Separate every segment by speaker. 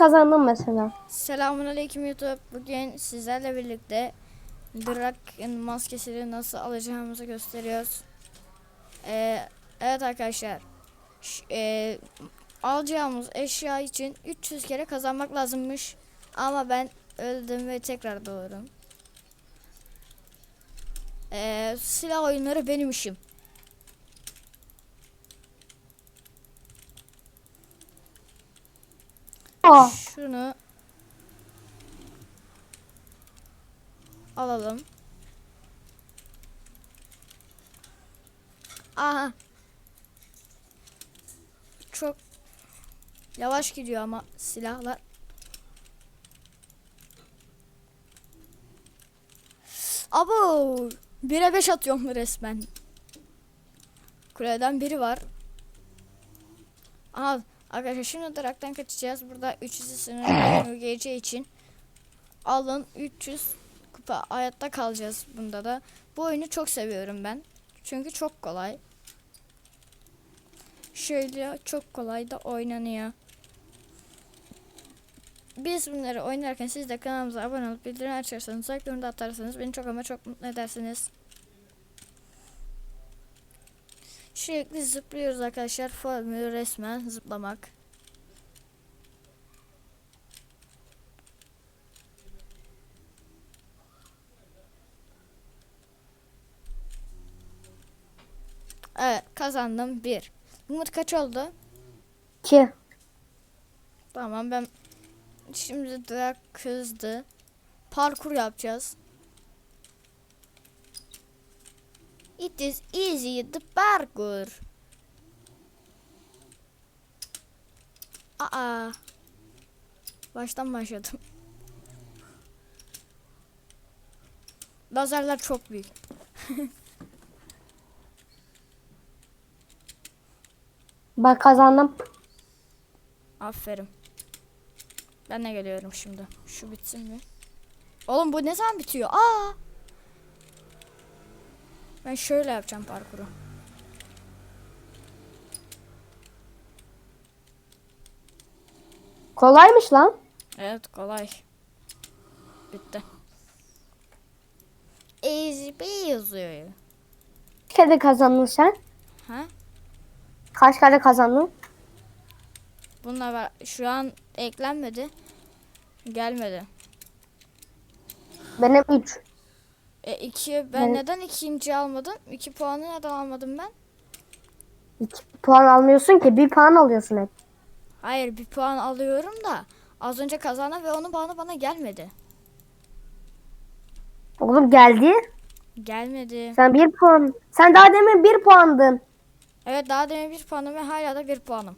Speaker 1: kazandın mesela.
Speaker 2: Selamünaleyküm YouTube. Bugün sizlerle birlikte Drak'ın maskesini nasıl alacağımızı gösteriyoruz. Ee, evet arkadaşlar. Ş- ee, alacağımız eşya için 300 kere kazanmak lazımmış. Ama ben öldüm ve tekrar doğurum. Ee, silah oyunları benim işim. Şunu alalım. Aha. Çok yavaş gidiyor ama silahlar. Abo 1'e 5 atıyorum resmen. Kuleden biri var. Aha arkadaşlar şimdi Drak'tan kaçacağız. Burada 300 sınırı geleceği için alın 300 kupa hayatta kalacağız bunda da. Bu oyunu çok seviyorum ben. Çünkü çok kolay. Şöyle çok kolay da oynanıyor. Biz bunları oynarken siz de kanalımıza abone olup bildirim açarsanız, like yorum da atarsanız beni çok ama çok mutlu edersiniz. Sürekli zıplıyoruz arkadaşlar. Formülü resmen zıplamak. Evet kazandım. Bir. Umut kaç oldu?
Speaker 1: ki.
Speaker 2: Tamam ben şimdi de kızdı. Parkur yapacağız. It is easy the parkour. Aa. Baştan başladım. Lazerler çok büyük.
Speaker 1: Bak kazandım.
Speaker 2: Aferin. Ben de geliyorum şimdi. Şu bitsin mi? Oğlum bu ne zaman bitiyor? Aa! Ben şöyle yapacağım parkuru.
Speaker 1: Kolaymış lan.
Speaker 2: Evet kolay. Bitti. Easy peasy.
Speaker 1: Kaç kere kazandın sen?
Speaker 2: Ha?
Speaker 1: Kaç kere kazandın?
Speaker 2: Bunlar var. Şu an eklenmedi. Gelmedi.
Speaker 1: Benim 3.
Speaker 2: E iki ben
Speaker 1: Ben-
Speaker 2: neden ikinci almadım? İki puanı neden almadım ben?
Speaker 1: 2 puan almıyorsun ki. 1 puan alıyorsun hep.
Speaker 2: Hayır bir puan alıyorum da az önce kazandım ve onun puanı bana gelmedi.
Speaker 1: Oğlum geldi.
Speaker 2: Gelmedi.
Speaker 1: Sen 1 puan. Sen daha demin 1 puandın.
Speaker 2: Evet daha demin bir puanım ve hala da bir puanım.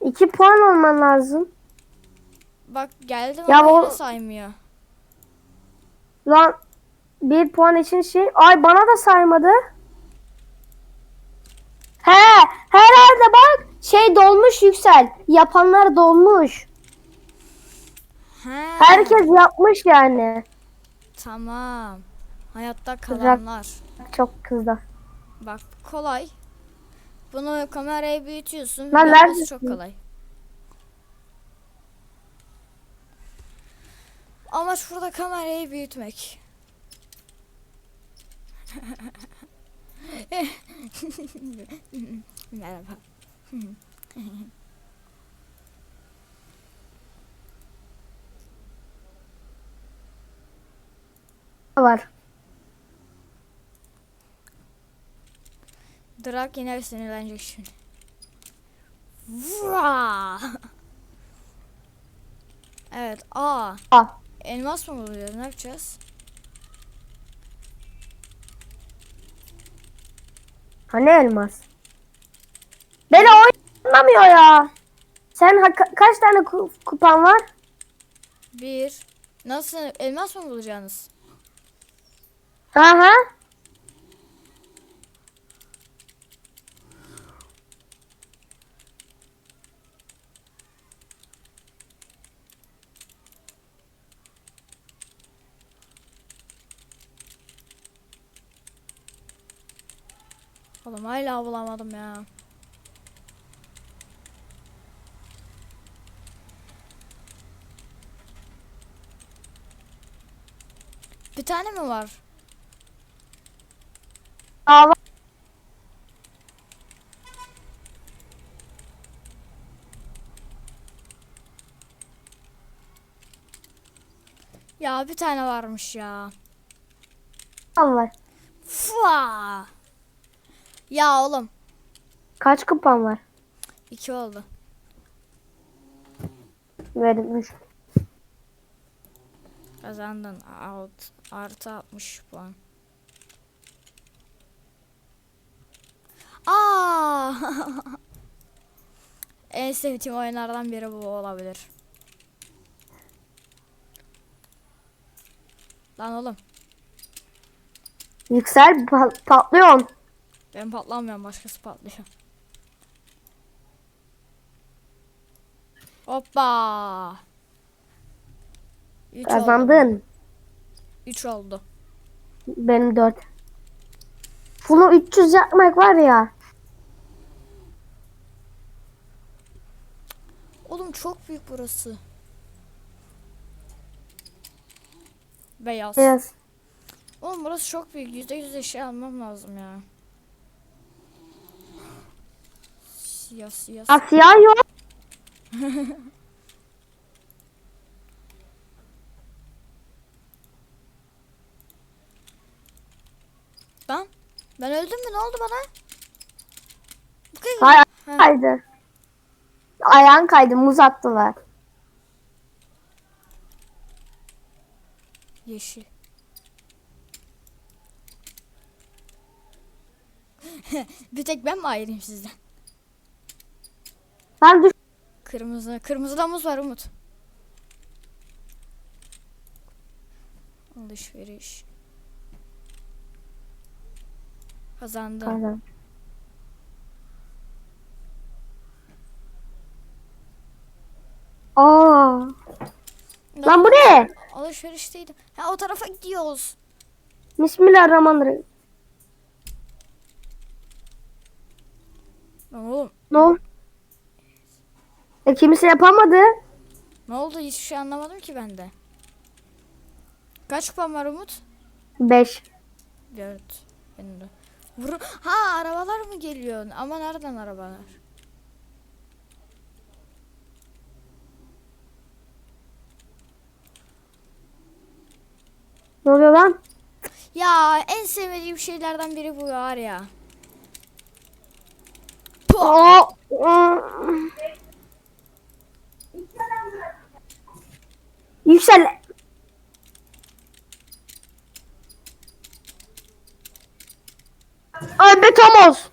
Speaker 1: 2 puan olman lazım.
Speaker 2: Bak geldim
Speaker 1: Ya
Speaker 2: ama
Speaker 1: o-
Speaker 2: saymıyor.
Speaker 1: Lan 1 puan için şey. Ay bana da saymadı. He, herhalde bak şey dolmuş yüksel. Yapanlar dolmuş.
Speaker 2: He,
Speaker 1: Herkes yapmış yani.
Speaker 2: Tamam. Hayatta kalanlar.
Speaker 1: Çok kızdı.
Speaker 2: Bak kolay. Bunu kamerayı büyütüyorsun.
Speaker 1: Lan neredesin?
Speaker 2: çok kolay. Amaç burada kamerayı büyütmek. Merhaba.
Speaker 1: Var.
Speaker 2: Drak yine sinirlenecek şimdi. Vura! Evet, aa.
Speaker 1: Al.
Speaker 2: Elmas mı buluyor? Ne yapacağız?
Speaker 1: Hani elmas? Beni oynamıyor ya. Sen ka- kaç tane ku- kupan var?
Speaker 2: Bir. Nasıl? Elmas mı bulacaksınız?
Speaker 1: Aha.
Speaker 2: Oğlum hala bulamadım ya. Bir tane mi var?
Speaker 1: Dava.
Speaker 2: Ya bir tane varmış ya.
Speaker 1: Allah.
Speaker 2: Fua. Ya oğlum.
Speaker 1: Kaç kupan var?
Speaker 2: iki oldu.
Speaker 1: Verilmiş.
Speaker 2: Kazandın. Out. Artı 60 puan. Aa! en sevdiğim oyunlardan biri bu olabilir. Lan oğlum.
Speaker 1: Yüksel pa- patlıyorsun.
Speaker 2: Ben patlamıyorum başkası patlıyor. Hoppa. 3 oldu.
Speaker 1: Kazandın.
Speaker 2: 3 oldu.
Speaker 1: Benim 4. Bunu 300 yapmak var ya.
Speaker 2: Oğlum çok büyük burası. Beyaz.
Speaker 1: Beyaz.
Speaker 2: Oğlum burası çok büyük. Yüzde yüz eşya almam lazım ya. Siyah siyah.
Speaker 1: Asya yok.
Speaker 2: Lan ben öldüm mü? Ne oldu bana?
Speaker 1: Hayır
Speaker 2: Ha.
Speaker 1: kaydı. Ayağın kaydı. Muz attılar.
Speaker 2: Yeşil. Bir tek ben mi ayrıyım sizden?
Speaker 1: Ben düş.
Speaker 2: Kırmızı. Kırmızıda muz var Umut. Alışveriş. Kazandım.
Speaker 1: Pardon. Aa. Lan bu ne?
Speaker 2: Alışverişteydim. Ha o tarafa gidiyoruz.
Speaker 1: Bismillahirrahmanirrahim.
Speaker 2: Lan Oğlum
Speaker 1: Ne oldu? E kimse yapamadı.
Speaker 2: ne oldu hiçbir şey anlamadım ki ben de. Kaç kupam var Umut?
Speaker 1: 5.
Speaker 2: Dört. Benim de. Vur ha arabalar mı geliyor? Ama nereden arabalar?
Speaker 1: Ne oluyor lan?
Speaker 2: Ya en sevmediğim şeylerden biri bu var ya.
Speaker 1: Aa. ıı. Yüksel. Ay be Tomoz.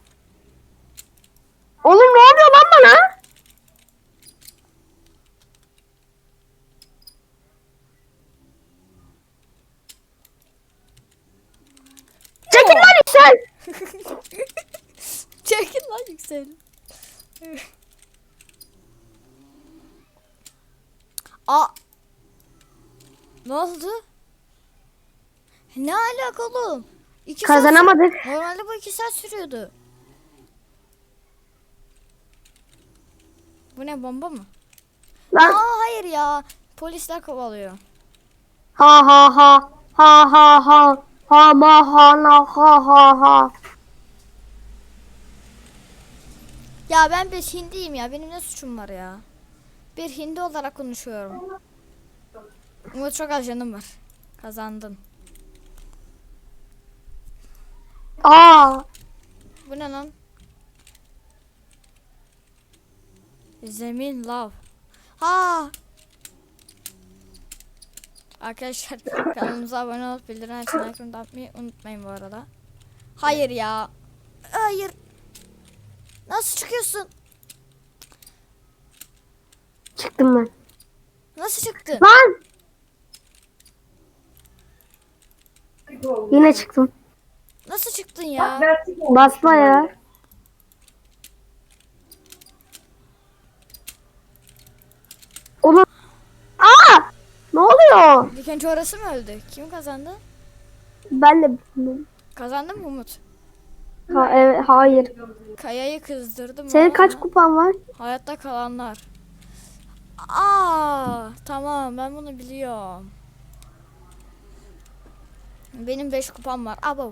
Speaker 1: Oğlum ne oluyor lan bana? Çekil lan Yüksel.
Speaker 2: Çekin lan yüksel. Aa. Ne oldu? Ne alaka oğlum? İki saat
Speaker 1: Kazanamadık.
Speaker 2: sür- Normalde bu iki saat sürüyordu. Bu ne bomba mı?
Speaker 1: Lan.
Speaker 2: Aa hayır ya. Polisler kovalıyor.
Speaker 1: Ha ha ha. Ha ha ha. Ha ma ha na ha ha ha.
Speaker 2: Ya ben bir hindiyim ya. Benim ne suçum var ya? Bir hindi olarak konuşuyorum. Umut çok az canım var. Kazandın.
Speaker 1: Aa.
Speaker 2: Bu ne lan? Zemin lav. Ha. Arkadaşlar kanalımıza abone olup bildirim açmayı like atmayı unutmayın bu arada. Hayır ya. Hayır. Nasıl çıkıyorsun?
Speaker 1: Çıktım ben.
Speaker 2: Nasıl çıktın?
Speaker 1: Lan. Yine çıktım.
Speaker 2: Nasıl çıktın ya?
Speaker 1: Basma ya. Oğlum. Aa! Ne oluyor?
Speaker 2: İlk önce orası mı öldü? Kim kazandı?
Speaker 1: Ben de bilmiyorum.
Speaker 2: Kazandı mı Umut?
Speaker 1: Ha, evet, hayır.
Speaker 2: Kayayı kızdırdım
Speaker 1: Senin
Speaker 2: ama
Speaker 1: kaç kupan var?
Speaker 2: Hayatta kalanlar. Aa, tamam ben bunu biliyorum. Benim 5 kupam var. Abo.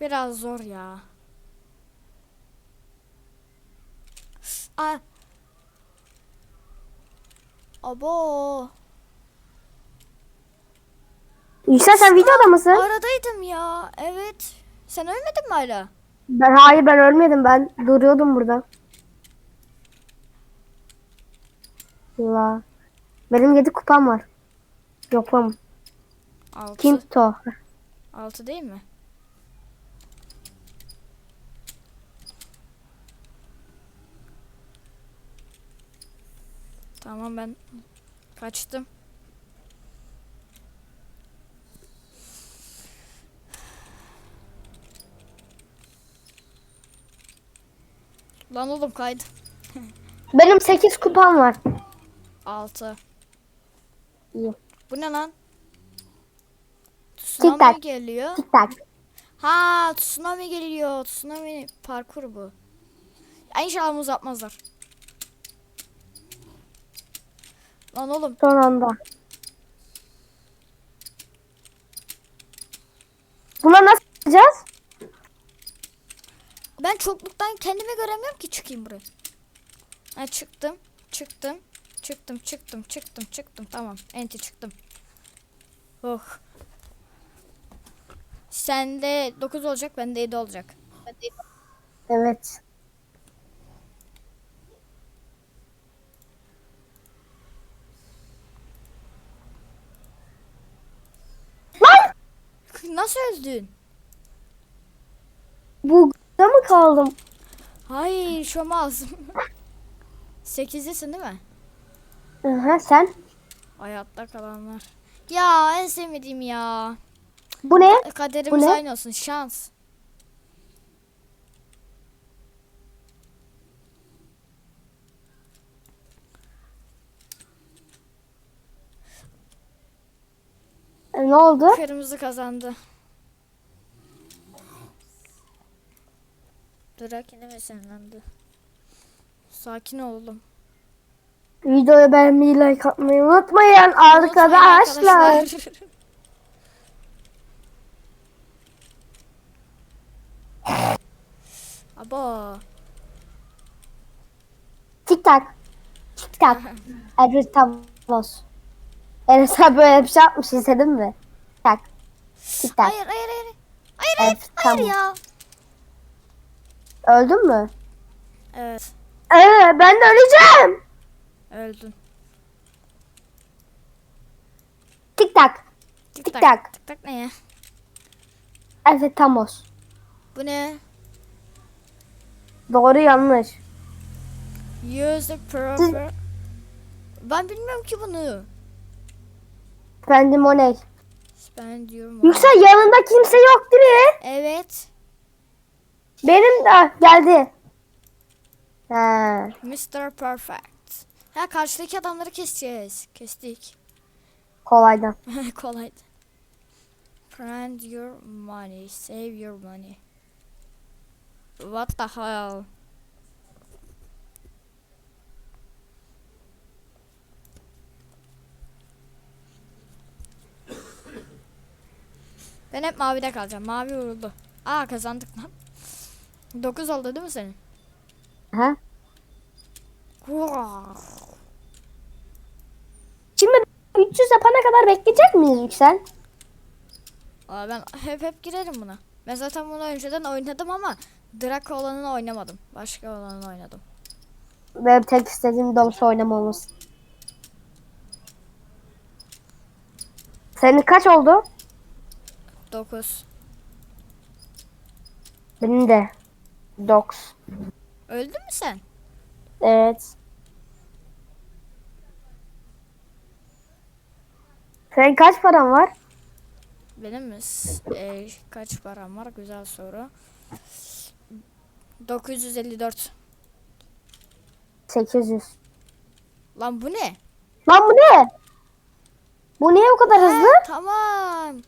Speaker 2: Biraz zor ya. Aa. Abo.
Speaker 1: Yüksel sen videoda mısın?
Speaker 2: Aradaydım ya. Evet. Sen ölmedin mi hala?
Speaker 1: Ben, hayır ben ölmedim ben duruyordum burada. Allah. Benim 7 kupam var. Yokum.
Speaker 2: 6.
Speaker 1: Kinto.
Speaker 2: 6 değil mi? Tamam ben kaçtım. Lan oğlum kaydı.
Speaker 1: Benim 8 kupam var.
Speaker 2: 6.
Speaker 1: İyi.
Speaker 2: Bu ne lan? Tsunami
Speaker 1: tak.
Speaker 2: geliyor.
Speaker 1: Tik tak.
Speaker 2: Ha tsunami geliyor. Tsunami parkur bu. Ya İnşallah uzatmazlar. Lan oğlum
Speaker 1: Son anda. Buna nasıl yapacağız?
Speaker 2: Ben çokluktan kendimi göremiyorum ki çıkayım buraya. Ha çıktım. Çıktım. Çıktım çıktım çıktım çıktım tamam enti çıktım. Oh. Sende 9 olacak bende 7 olacak.
Speaker 1: Evet.
Speaker 2: Nasıl öldün?
Speaker 1: Bugda mı kaldım?
Speaker 2: Hayır ağzım. 8'desin değil mi?
Speaker 1: Aha, sen?
Speaker 2: Hayatta kalanlar. Ya en sevmediğim ya.
Speaker 1: Bu ne?
Speaker 2: Kaderimiz
Speaker 1: Bu ne?
Speaker 2: aynı olsun. Şans.
Speaker 1: E, ne oldu?
Speaker 2: Kırmızı kazandı. Durak yine mi sinirlendi? Sakin ol oğlum.
Speaker 1: Videoyu beğenmeyi, like atmayı unutmayın arkadaşlar.
Speaker 2: Abo.
Speaker 1: Tik tak. Tik tak. Edward Tavos. Enes abi böyle bir şey yapmış izledin mi? Tik tak. Tik tak.
Speaker 2: Hayır hayır hayır. Hayır hayır. Hayır
Speaker 1: tamam.
Speaker 2: ya.
Speaker 1: Öldün mü?
Speaker 2: Evet.
Speaker 1: Ee, ben de öleceğim.
Speaker 2: Öldün.
Speaker 1: Tik tak. Tik tak.
Speaker 2: Tik tak ne ya?
Speaker 1: Evet Tamos.
Speaker 2: Bu ne?
Speaker 1: Doğru yanlış.
Speaker 2: Use the proper... Ben bilmiyorum ki bunu.
Speaker 1: Efendim o ne?
Speaker 2: Spend your money.
Speaker 1: Yüksel yanında kimse yok değil mi?
Speaker 2: Evet.
Speaker 1: Benim de geldi. Ha.
Speaker 2: Mr. Perfect. Ha karşıdaki adamları keseceğiz. Kestik.
Speaker 1: Kolaydan.
Speaker 2: Kolaydı. Spend your money. Save your money. What the hell? Ben hep mavide kalacağım. Mavi vuruldu. Aa kazandık lan. 9 oldu değil mi senin? Hurra.
Speaker 1: Şimdi 300 yapana kadar bekleyecek miyiz Yüksel?
Speaker 2: Aa, ben hep hep girerim buna. Ben zaten bunu önceden oynadım ama Draco olanını oynamadım. Başka olanını oynadım.
Speaker 1: Benim tek istediğim dolusu oynamamız. Senin kaç oldu?
Speaker 2: 9.
Speaker 1: Benim de. Dox.
Speaker 2: Öldün mü sen?
Speaker 1: Evet. Senin kaç paran var?
Speaker 2: Benim mi? E, kaç param var? Güzel soru. 954.
Speaker 1: 800.
Speaker 2: Lan bu ne?
Speaker 1: Lan bu ne? Bu niye bu kadar hızlı?
Speaker 2: Ha, tamam.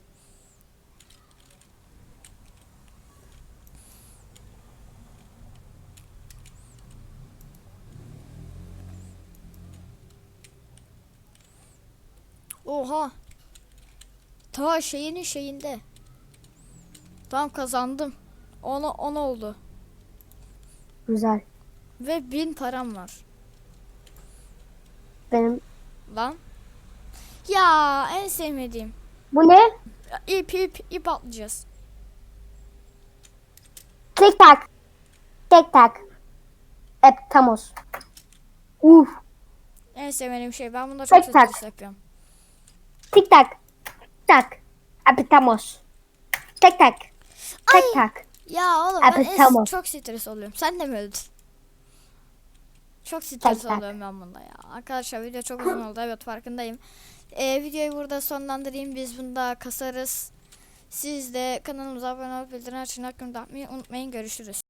Speaker 2: Oha. Ta şeyinin şeyinde. Tamam kazandım. Ona on oldu.
Speaker 1: Güzel.
Speaker 2: Ve bin param var.
Speaker 1: Benim.
Speaker 2: Lan. Ya en sevmediğim.
Speaker 1: Bu ne?
Speaker 2: İp ip ip atlayacağız.
Speaker 1: Tek tak. Tek tak. Eptamos. Uf.
Speaker 2: En sevmediğim şey. Ben bunda çok
Speaker 1: Tek tak.
Speaker 2: stres yapıyorum.
Speaker 1: Tik tak. Tak. Eptamos. Tek tak. Tek tak.
Speaker 2: Ya oğlum ben çok stres oluyorum. Sen de mi öldün? Çok stres
Speaker 1: Tak, tak.
Speaker 2: oluyorum ben bunda ya. Arkadaşlar video çok uzun oldu. Evet farkındayım. Ee, videoyu burada sonlandırayım. Biz bunda kasarız. Siz de kanalımıza abone olup bildirim açın hakkında unutmayın. Görüşürüz.